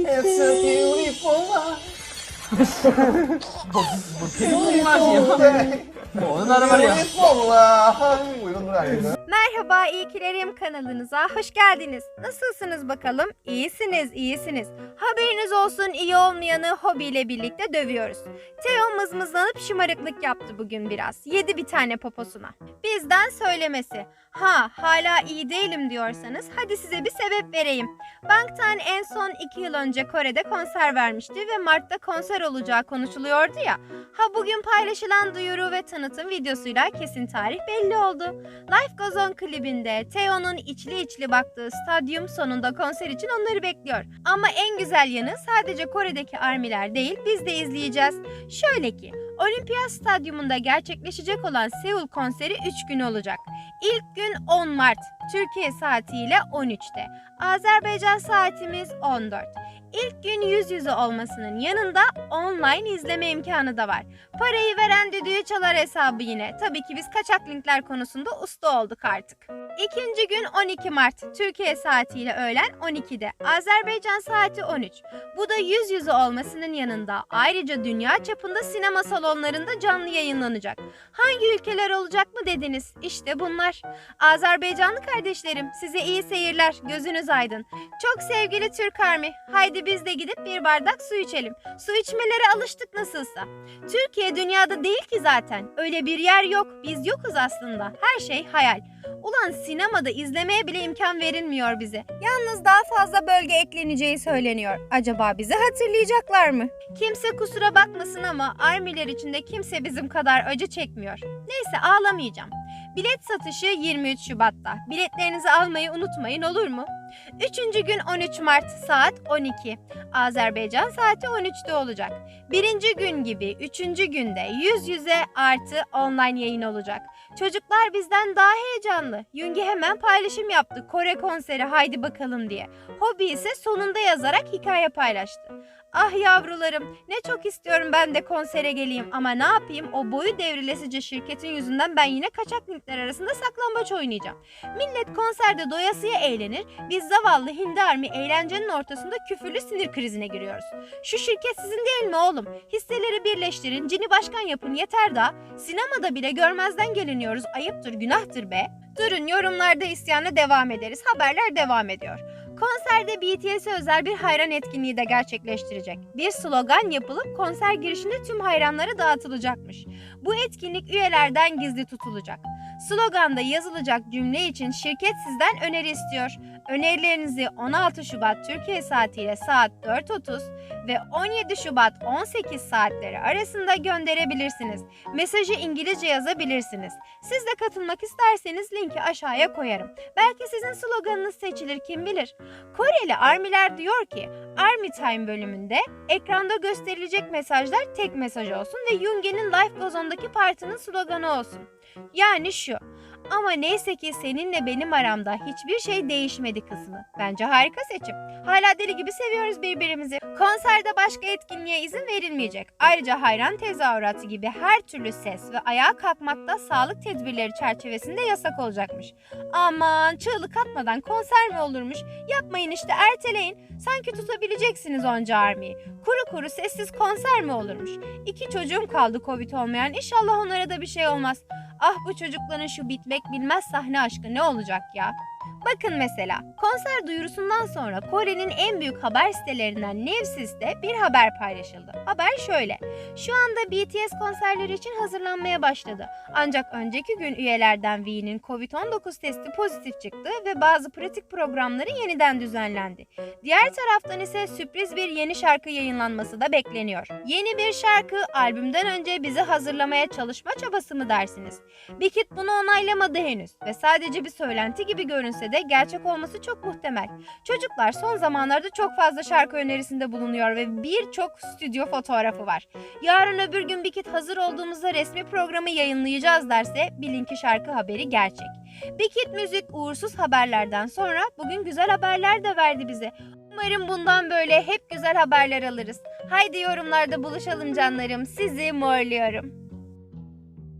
It's a beautiful life. 뭐, 뭐, 개똥맛이야. Onlar var ya. Merhaba İyikilerim kanalınıza hoş geldiniz. Nasılsınız bakalım? İyisiniz, iyisiniz. Haberiniz olsun iyi olmayanı hobiyle birlikte dövüyoruz. Teo mızmızlanıp şımarıklık yaptı bugün biraz. Yedi bir tane poposuna. Bizden söylemesi. Ha hala iyi değilim diyorsanız hadi size bir sebep vereyim. Bangtan en son iki yıl önce Kore'de konser vermişti ve Mart'ta konser olacağı konuşuluyordu ya. Ha bugün paylaşılan duyuru ve tanı tanıtım videosuyla kesin tarih belli oldu. Life Goes On klibinde Teo'nun içli içli baktığı stadyum sonunda konser için onları bekliyor. Ama en güzel yanı sadece Kore'deki armiler değil biz de izleyeceğiz. Şöyle ki Olimpiyat Stadyumunda gerçekleşecek olan Seul konseri 3 gün olacak. İlk gün 10 Mart Türkiye saatiyle 13'te. Azerbaycan saatimiz 14. İlk gün yüz yüze olmasının yanında online izleme imkanı da var. Parayı veren düdüğü çalar hesabı yine. Tabii ki biz kaçak linkler konusunda usta olduk artık. İkinci gün 12 Mart Türkiye saatiyle öğlen 12'de. Azerbaycan saati 13. Bu da yüz yüze olmasının yanında ayrıca dünya çapında sinema salonlarında canlı yayınlanacak. Hangi ülkeler olacak mı dediniz? İşte bunlar. Azerbaycanlı kardeşlerim size iyi seyirler. Gözünüz aydın. Çok sevgili Türk Army. Haydi biz de gidip bir bardak su içelim. Su içmelere alıştık nasılsa. Türkiye dünyada değil ki zaten. Öyle bir yer yok. Biz yokuz aslında. Her şey hayal. Ulan sinemada izlemeye bile imkan verilmiyor bize. Yalnız daha fazla bölge ekleneceği söyleniyor. Acaba bizi hatırlayacaklar mı? Kimse kusura bakmasın ama armiler içinde kimse bizim kadar acı çekmiyor. Neyse ağlamayacağım. Bilet satışı 23 Şubat'ta. Biletlerinizi almayı unutmayın olur mu? Üçüncü gün 13 Mart saat 12. Azerbaycan saati 13'te olacak. Birinci gün gibi üçüncü günde yüz yüze artı online yayın olacak. Çocuklar bizden daha heyecanlı. Yungi hemen paylaşım yaptı Kore konseri haydi bakalım diye. Hobi ise sonunda yazarak hikaye paylaştı. Ah yavrularım ne çok istiyorum ben de konsere geleyim ama ne yapayım o boyu devrilesice şirketin yüzünden ben yine kaçak linkler arasında saklambaç oynayacağım. Millet konserde doyasıya eğlenir biz zavallı Hindi Army eğlencenin ortasında küfürlü sinir krizine giriyoruz. Şu şirket sizin değil mi oğlum? Hisseleri birleştirin cini başkan yapın yeter daha. Sinemada bile görmezden geliniyoruz ayıptır günahtır be. Durun yorumlarda isyana devam ederiz haberler devam ediyor. Konserde BTS'e özel bir hayran etkinliği de gerçekleştirecek. Bir slogan yapılıp konser girişinde tüm hayranlara dağıtılacakmış. Bu etkinlik üyelerden gizli tutulacak. Sloganda yazılacak cümle için şirket sizden öneri istiyor. Önerilerinizi 16 Şubat Türkiye saatiyle saat 4.30 ve 17 Şubat 18 saatleri arasında gönderebilirsiniz. Mesajı İngilizce yazabilirsiniz. Siz de katılmak isterseniz linki aşağıya koyarım. Belki sizin sloganınız seçilir kim bilir. Koreli Armiler diyor ki Army Time bölümünde ekranda gösterilecek mesajlar tek mesaj olsun ve Yunge'nin Life Goes On'daki partinin sloganı olsun. Yani şu. Ama neyse ki seninle benim aramda hiçbir şey değişmedi kısmı. Bence harika seçim. Hala deli gibi seviyoruz birbirimizi. Konserde başka etkinliğe izin verilmeyecek. Ayrıca hayran tezahüratı gibi her türlü ses ve ayağa kalkmakta sağlık tedbirleri çerçevesinde yasak olacakmış. Aman çığlık atmadan konser mi olurmuş? Yapmayın işte erteleyin. Sanki tutabileceksiniz onca armiyi. Kuru kuru sessiz konser mi olurmuş? İki çocuğum kaldı Covid olmayan. İnşallah onlara da bir şey olmaz. Ah bu çocukların şu bitmek bilmez sahne aşkı ne olacak ya? Bakın mesela konser duyurusundan sonra Kore'nin en büyük haber sitelerinden Nevsis'te bir haber paylaşıldı. Haber şöyle. Şu anda BTS konserleri için hazırlanmaya başladı. Ancak önceki gün üyelerden V'nin Covid-19 testi pozitif çıktı ve bazı pratik programları yeniden düzenlendi. Diğer taraftan ise sürpriz bir yeni şarkı yayınlanması da bekleniyor. Yeni bir şarkı albümden önce bizi hazırlamaya çalışma çabası mı dersiniz? Bikit bunu onaylamadı henüz ve sadece bir söylenti gibi görünse de gerçek olması çok muhtemel. Çocuklar son zamanlarda çok fazla şarkı önerisinde bulunuyor ve birçok stüdyo fotoğrafı var. Yarın öbür gün Bikit hazır olduğumuzda resmi programı yayınlayacağız derse bilin ki şarkı haberi gerçek. Bikit Müzik uğursuz haberlerden sonra bugün güzel haberler de verdi bize. Umarım bundan böyle hep güzel haberler alırız. Haydi yorumlarda buluşalım canlarım. Sizi morluyorum.